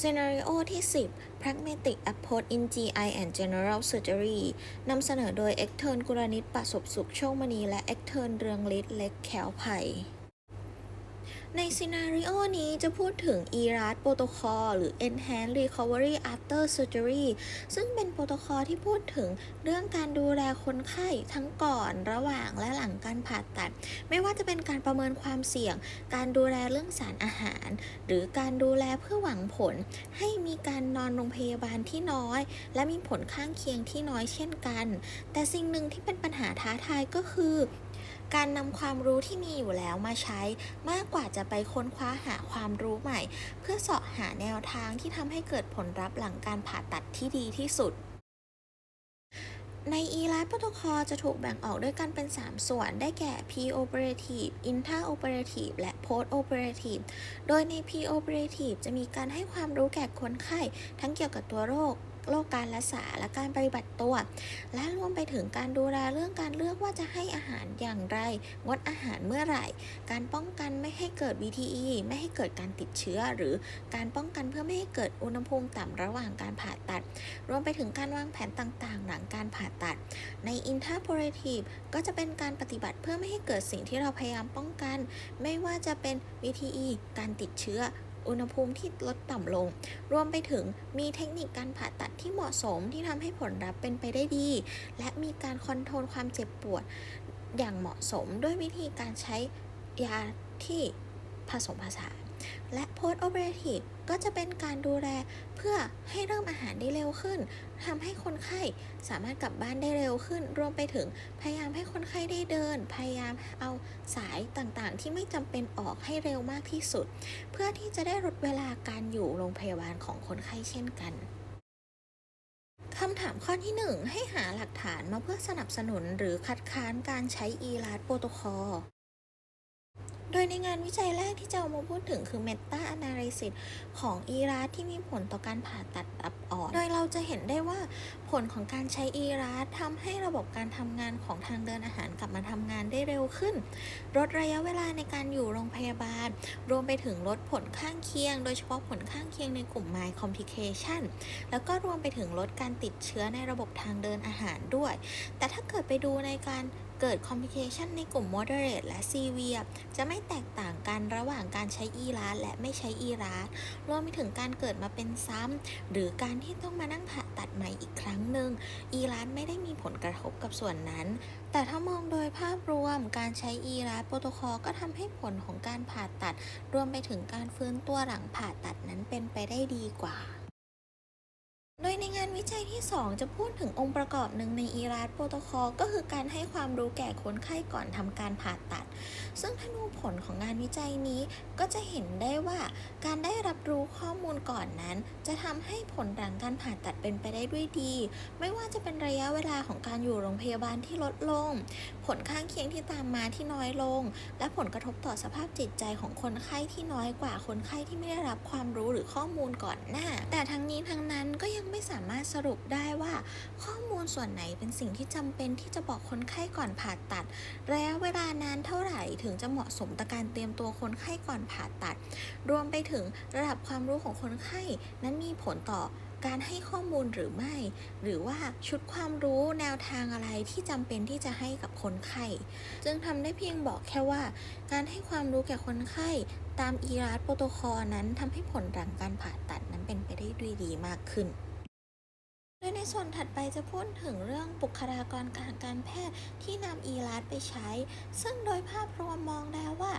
Scenario ที่ 10 Pragmatic Approach in GI and General Surgery นำเสนอโดย เอ็กเทิร์นกุลนิตประสบสุขโชคมณี และ เอ็กเทิร์นเรืองฤทธิ์เล็กแขวไผ่ ในซีนารีโอนี้จะพูดถึง ERAS Protocol หรือ Enhanced Recovery After Surgery ซึ่งเป็นโปรโตคอลที่พูดถึงเรื่องการดูแลคนไข้ทั้งก่อนระหว่างและหลังการผ่าตัด ไม่ว่าจะเป็นการประเมินความเสี่ยง การดูแลเรื่องสารอาหาร หรือการดูแลเพื่อหวังผล ให้มีการนอนโรงพยาบาลที่น้อย และมีผลข้างเคียงที่น้อยเช่นกัน แต่สิ่งหนึ่งที่เป็นปัญหาท้าทายก็คือ การนำความรู้ที่มีอยู่แล้วมาใช้มากกว่าจะไปค้นคว้าหาความรู้ใหม่ เพื่อเสาะหาแนวทางที่ทำให้เกิดผลลัพธ์หลังการผ่าตัดที่ดีที่สุดใน ELAS Protocol จะถูกแบ่งออกด้วยกันเป็น 3 ส่วนได้แก่ Pre-operative Intra-operative และ Post-operative โดยใน Pre-operative จะมีการให้ความรู้แก่คนไข้ ทั้งเกี่ยวกับตัวโรค โรคการรักษาและการปฏิบัติตัว และรวมไปถึงการดูแลเรื่องการเลือกว่าจะให้อาหารอย่างไร งดอาหารเมื่อไหร่ การป้องกันไม่ให้เกิด VTE ไม่ให้เกิดการติดเชื้อ หรือการป้องกันเพื่อไม่ให้เกิดอุณหภูมิต่ำระหว่างการผ่าตัด รวมไปถึงการวางแผนต่างๆ หลังการผ่าตัด ใน interpolative ก็จะเป็นการปฏิบัติเพื่อไม่ให้เกิดสิ่งที่เราพยายามป้องกัน ไม่ว่าจะเป็น VTE การติดเชื้อ อุณหภูมิที่ลดต่ำลง รวมไปถึงมีเทคนิคการผ่าตัดที่เหมาะสมที่ทำให้ผลลัพธ์เป็นไปได้ดี และมีการคอนโทรลความเจ็บปวดอย่างเหมาะสมด้วยวิธีการใช้ยาที่ผสมผสานและ post operative ก็จะเป็นการดูแลเพื่อให้เริ่มอาหารได้เร็วขึ้นทำให้คนไข้สามารถกลับบ้านได้เร็วขึ้น รวมไปถึงพยายามให้คนไข้ได้เดิน พยายามเอาสายต่างๆ ที่ไม่จำเป็นออกให้เร็วมากที่สุด เพื่อที่จะได้ลดเวลาการอยู่โรงพยาบาลของคนไข้เช่นกันคำถามข้อที่ 1 ให้หาหลักฐานมาเพื่อสนับสนุนหรือคัดค้านการใช้ ELAS Protocol โดยในงานวิจัยแรกที่จะเอามาพูดถึงคือ Meta Analysis ของ ERAS ที่มีผลต่อการผ่าตัดตับอ่อน โดยเราจะเห็นได้ว่าผลของการใช้ ERAS ทำให้ระบบการทำงานของทางเดินอาหารกลับมาทำงานได้เร็วขึ้น ลดระยะเวลาในการอยู่โรงพยาบาล รวมไปถึงลดผลข้างเคียง โดยเฉพาะผลข้างเคียงในกลุ่ม My Complication แล้วก็รวมไปถึงลดการติดเชื้อในระบบทางเดินอาหารด้วย แต่ถ้าเกิดไปดูในการ เกิด complication ในกลุ่ม moderate และ severe จะไม่แตกต่างกันระหว่างการใช้ ERAS และไม่ใช้ ERAS รวมไปถึงการเกิดมาเป็นซ้ำ หรือการที่ต้องมานั่งผ่าตัดใหม่อีกครั้งหนึ่ง ERAS ไม่ได้มีผลกระทบกับส่วนนั้น แต่ถ้ามองโดยภาพรวมการใช้ ERAS โปรโตคอลก็ทำให้ผลของการผ่าตัด รวมไปถึงการฟื้นตัวหลังผ่าตัดนั้นเป็นไปได้ดีกว่า ในงานวิจัยที่ 2 จะพูดถึงองค์ประกอบหนึ่งใน ERAS โปรโตคอลก็คือการให้ความรู้แก่คนไข้ก่อนทำการผ่าตัด ซึ่งถ้าดูผลของงานวิจัยนี้ก็จะเห็นได้ว่าการได้รับรู้ข้อมูลก่อนนั้น จะทำให้ผลหลังการผ่าตัดเป็นไปได้ด้วยดี ไม่ว่าจะเป็นระยะเวลาของการอยู่โรงพยาบาลที่ลดลง ผลข้างเคียงที่ตามมาที่น้อยลง และผลกระทบต่อสภาพจิตใจของคนไข้ที่น้อยกว่าคนไข้ที่ไม่ได้รับความรู้หรือข้อมูลก่อนหน้า แต่ทั้งนี้ทั้งนั้นก็ยังไม่สามารถสรุปได้ว่า ข้อมูลส่วนไหนเป็นสิ่งที่จำเป็นที่จะบอกคนไข้ก่อนผ่าตัด ระยะเวลานานเท่าไหร่ถึงจะเหมาะสมต่อการเตรียมตัวคนไข้ก่อนผ่าตัด รวมไปถึงระดับความรู้ของคนไข้นั้นมีผลต่อการให้ข้อมูลหรือไม่ หรือว่าชุดความรู้แนวทางอะไรที่จำเป็นที่จะให้กับคนไข้ จึงทำได้เพียงบอกแค่ว่า การให้ความรู้แก่คนไข้ ตาม ERAS โปรโตคอลนั้นทำให้ผลหลังการผ่าตัดนั้นเป็นไปได้ด้วยดีมากขึ้น โดยในส่วนถัดไปจะพูดถึงเรื่องบุคลากรการการแพทย์ที่นำ ERAS ไปใช้ ซึ่งโดยภาพรวมมองแล้วว่า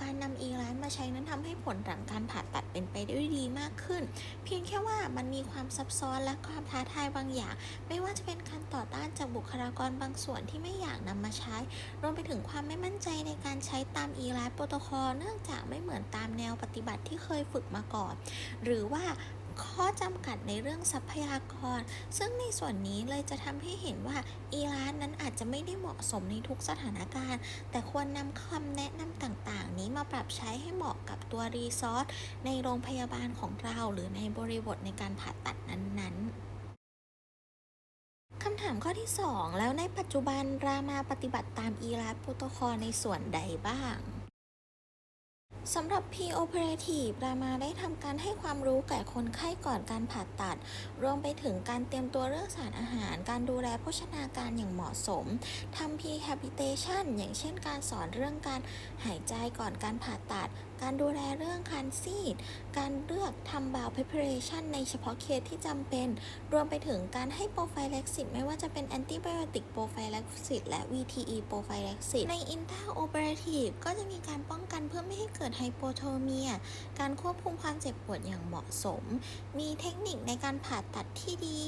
การนำ ERAS มาใช้นั้นทำให้ผลหลังการผ่าตัดเป็นไปได้ดีมากขึ้น เพียงแค่ว่ามันมีความซับซ้อนและความท้าทายบางอย่าง ไม่ว่าจะเป็นการต่อต้านจากบุคลากรบางส่วนที่ไม่อยากนำมาใช้ รวมไปถึงความไม่มั่นใจในการใช้ตาม ERAS โปรโตคอลเนื่องจากไม่เหมือนตามแนวปฏิบัติที่เคยฝึกมาก่อน หรือว่า ข้อจำกัดในเรื่องทรัพยากร ซึ่งในส่วนนี้เลยจะทำให้เห็นว่า ERAS นั้นอาจจะไม่ได้เหมาะสมในทุกสถานการณ์ แต่ควรนำคำแนะนำต่างๆ นี้มาปรับใช้ให้เหมาะกับตัวรีซอสในโรงพยาบาลของเราหรือในบริบทในการผ่าตัดนั้นๆคำถามข้อที่ 2 แล้วในปัจจุบันรามาปฏิบัติตาม ERAS โปรโตคอลในส่วนใดบ้าง สำหรับ P-operative รามาได้ทำการให้ความรู้แก่คนไข้ก่อนการผ่าตัด รวมไปถึงการเตรียมตัวเรื่องสารอาหาร การดูแลโภชนาการอย่างเหมาะสม ทำ P-Habitation อย่างเช่นการสอนเรื่องการหายใจก่อนการผ่าตัดการดูแลเรื่องการซีด การเลือกทำ bowel preparation ในเฉพาะเคสที่จำเป็น รวมไปถึงการให้ prophylaxis ไม่ว่าจะเป็น antibiotic prophylaxis และ VTE prophylaxis ใน intraoperative ก็จะมีการป้องกันเพื่อไม่ให้เกิดไฮโปโทเมีย การควบคุมความเจ็บปวดอย่างเหมาะสม มีเทคนิคในการผ่าตัดที่ดี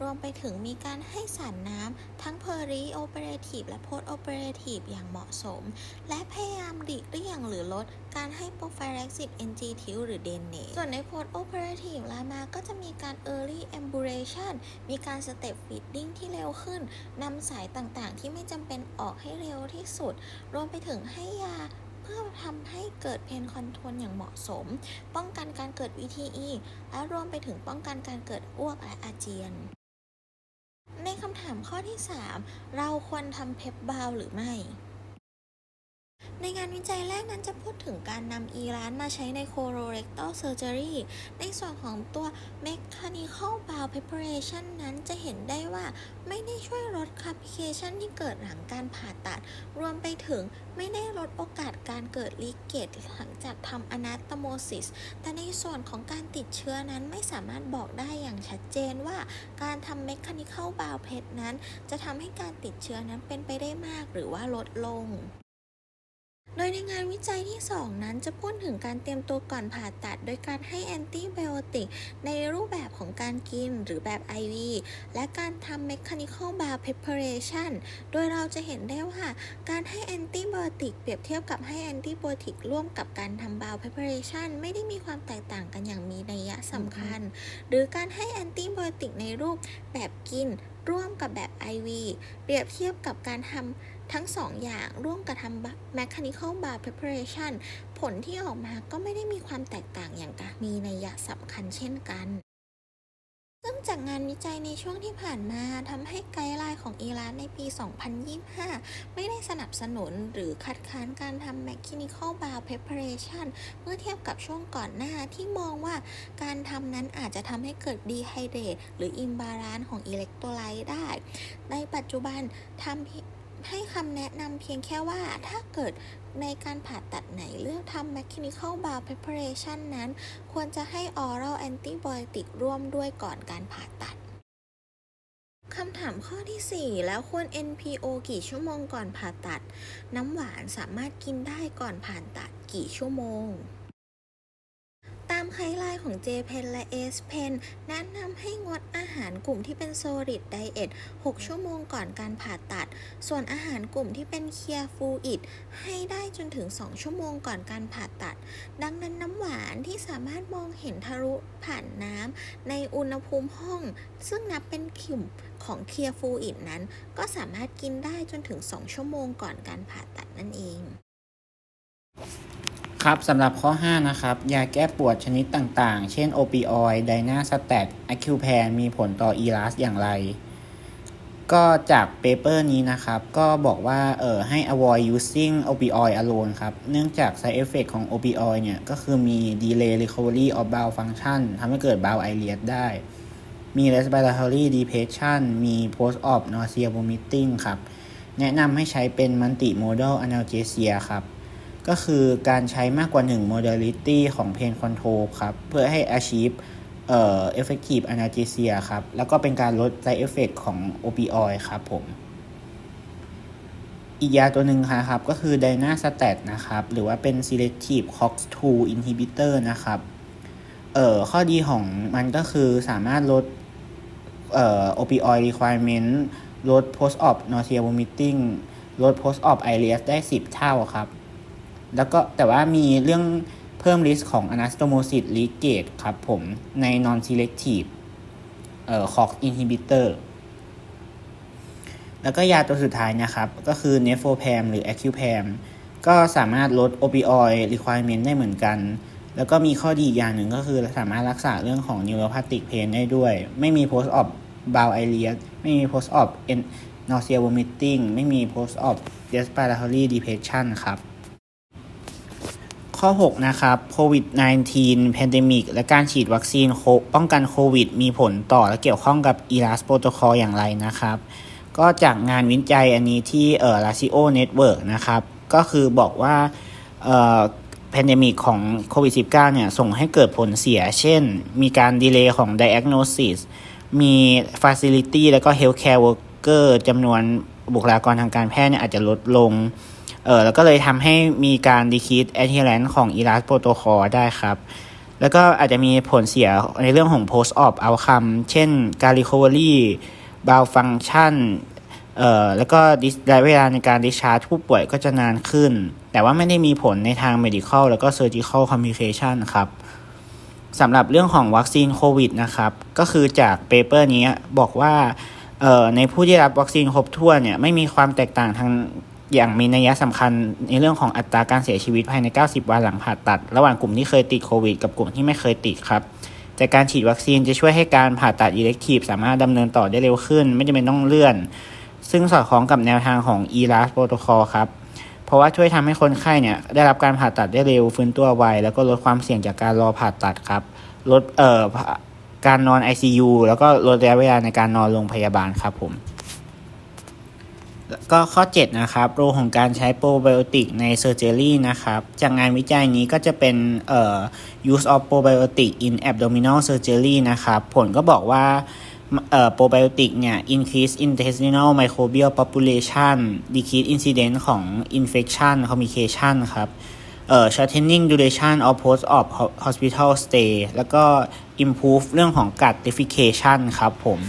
รวมไปถึงมีการให้สารน้ำทั้ง peri-operative และ post-operative อย่างเหมาะสม และพยายามหลีกเลี่ยงหรือลดการให้ prophylaxis NG ทิวหรือ DNA ส่วนใน post-operative รามาก็จะมีการ early ambulation มีการ step feeding ที่เร็วขึ้นนำสายต่างๆ ที่ไม่จำเป็นออกให้เร็วที่สุด รวมไปถึงให้ยาเพื่อทำให้เกิดเพนคอนโทรลอย่างเหมาะสม ป้องกันการเกิด VTE และรวมไปถึงป้องกันการเกิดอ้วกและอาเจียน ในคำถามข้อที่ 3 เราควรทำเพปบาวหรือไม่ ในงานวิจัยแรกนั้นจะพูดถึงการนำอีรานมาใช้ใน colorectal surgery ในส่วนของตัว mechanical bowel preparation นั้นจะเห็นได้ว่าไม่ได้ช่วยลด complication ที่เกิดหลังการผ่าตัด รวมไปถึงไม่ได้ลดโอกาสการเกิดลีเกตหลังจากทำ anastomosis แต่ในส่วนของการติดเชื้อนั้นไม่สามารถบอกได้อย่างชัดเจนว่า การทำ mechanical bowel prep นั้น จะทำให้การติดเชื้อนั้นเป็นไปได้มากหรือว่าลดลง โดยในงานวิจัยที่ 2 นั้นจะพูดถึงการเตรียมตัวก่อนผ่าตัด โดยการให้แอนติไบโอติกในรูปแบบของการกินหรือแบบ IV และการทำ Mechanical Bowel Preparation โดยเราจะเห็นได้ว่าการให้แอนติไบโอติกเปรียบเทียบกับให้แอนติไบโอติกร่วมกับการทำ Bowel Preparation ไม่ได้มีความแตกต่างกันอย่างมีนัยสำคัญ หรือการให้แอนติไบโอติกในรูปแบบกิน ร่วมกับแบบ IV เปรียบเทียบกับการทำทั้งสองอย่างร่วมกับทำ mechanical bar preparation ผลที่ออกมาก็ไม่ได้มีความแตกต่างอย่างกะมีนัยสำคัญเช่นกัน ซึ่งจากงานวิจัยในช่วงที่ผ่านมาทำให้ไกด์ไลน์ของอีรานในปี 2025 ไม่ได้สนับสนุนหรือคัดค้านการทำ mechanical bar preparation เมื่อเทียบกับช่วงก่อนหน้าที่มองว่าการทำนั้นอาจจะทำให้เกิด dehydrate หรือ imbalance ของอิเล็กโทรไลต์ได้ ในปัจจุบันทำ ให้คำแนะนำเพียงแค่ว่าถ้าเกิดในการผ่าตัดไหนเลือกทำ mechanical bowel preparation นั้น ควรจะให้ oral antibiotic ร่วมด้วยก่อนการผ่าตัดคำถามข้อที่ 4 แล้วควร NPO กี่ชั่วโมงก่อนผ่าตัด น้ำหวานสามารถกินได้ก่อนผ่าตัดกี่ชั่วโมง ของ J Pen และ S Pen แนะนำให้งดอาหารกลุ่มที่เป็น Solid Diet 6 ชั่วโมงก่อนการผ่าตัด ส่วนอาหารกลุ่มที่เป็น Clear Fluid ให้ได้จนถึง 2 ชั่วโมงก่อนการผ่าตัด ดังนั้นน้ำหวานที่สามารถมองเห็นทะลุผ่านน้ำในอุณหภูมิห้อง ซึ่งนับเป็นกลุ่มของ Clear Fluid นั้น ก็สามารถกินได้จนถึง 2 ชั่วโมงก่อนการผ่าตัดนั่นเอง ครับสำหรับข้อ 5 นะครับ ยาแก้ปวดชนิดต่างๆ เช่นโอปิออยด์ไดนาสแตทอะคิวแพนมีผลต่ออีลาสอย่างไร ก็จากเปเปอร์นี้นะครับ ก็บอกว่าเออให้ avoid using opioid alone ครับ เนื่องจาก side effect ของ opioid เนี่ย ก็คือมี delay recovery of bowel function ทำให้เกิด bowel ileus ได้ มี respiratory depression มี post op nausea vomiting ครับ แนะนำให้ใช้เป็น multimodal analgesia ครับ ก็คือการใช้มากกว่า 1 modality ของ pain control ครับ เพื่อให้ achieve เอ่อ effective analgesia ครับ แล้วก็เป็นการลด side effect ของ opioid ครับผม อีกยาตัวหนึ่งครับ ก็คือ d y n a s t a t นะครับ หรือว่าเป็น selective COX2 inhibitor นะครับ เอ่อ ข้อดีของมันก็คือสามารถลด เอ่อ opioid requirement ลด post op nausea vomiting ลด post op ileus ได้ 10 เท่าครับ แล้วก็แต่ว่ามีเรื่องเพิ่ม risk ของ anastomosis leakage ครับผมใน non selective เอ่อ COX inhibitor แล้วก็ยาตัวสุดท้ายนะครับ ก็คือ n e f o p a m หรือ Acupam ก็สามารถลด opioid requirement ได้เหมือนกัน แล้วก็มีข้อดีอีกอย่างหนึ่งก็คือสามารถรักษาเรื่องของ neuropathic pain ได้ด้วย ไม่มี post op bowel ileus ไม่มี post op nausea vomiting ไม่มี post op respiratory depression ครับ ข้อ 6 นะครับโควิด -19 pandemic และการฉีดวัคซีนป้องกันโควิด มีผลต่อและเกี่ยวข้องกับ ERAS protocol อย่างไรนะครับ ก็จากงานวิจัยอันนี้ที่เอ่อ Ratio Network นะครับ ก็คือบอกว่าเอ่อ pandemic ของโควิด -19 เนี่ย ส่งให้เกิดผลเสีย เช่น มีการดีเลย์ของ diagnosis มี facility แล้วก็ healthcare worker จำนวนบุคลากรทางการแพทย์เนี่ยอาจจะลดลง เออแล้วก็เลยทำให้มีการ decrease adherence ของ ERAS protocol ได้ครับ แล้วก็อาจจะมีผลเสียในเรื่องของ post op outcome เช่นการ recovery bowel function เอ่อแล้วก็ระยะเวลาในการ discharge ผู้ป่วยก็จะนานขึ้น แต่ว่าไม่ได้มีผลในทาง medical แล้วก็ surgical complication ครับสำหรับเรื่องของวัคซีนโควิดนะครับ ก็คือจากเปเปอร์นี้บอกว่าเออในผู้ที่รับวัคซีนครบถ้วนเนี่ยไม่มีความแตกต่างทาง อย่างมีนัยสำคัญในเรื่องของอัตราการเสียชีวิตภายใน 90 วันหลังผ่าตัด ระหว่างกลุ่มที่เคยติดโควิด กับกลุ่มที่ไม่เคยติดครับแต่การฉีดวัคซีนจะช่วยให้การผ่าตัดอิเล็กทีฟสามารถดำเนินต่อได้เร็วขึ้น ไม่จำเป็นต้องเลื่อน ซึ่งสอดคล้องกับแนวทางของ ERAS protocol ครับเพราะว่าช่วยทำให้คนไข้เนี่ยได้รับการผ่าตัดได้เร็วฟื้นตัวไวแล้วก็ลดความเสี่ยงจากการรอผ่าตัดครับลดเอ่อการนอน ICU แล้วก็ลดระยะเวลาในการนอนโรงพยาบาลครับผม ก็ข้อ 7 นะครับโรของการใช้โปรไบโอติกในเซอร์เจอรี่นะครับ จากงานวิจัยนี้ก็จะเป็นเอ่อ use of probiotic in abdominal surgery นะครับ ผลก็บอกว่าเอ่อโปรไบโอติกเนี่ย increase intestinal microbial population decrease incidence ของ infection complication ครับเอ่อ shortening duration of post op hospital stay แล้วก็ improve เรื่องของ gut defecation ครับผม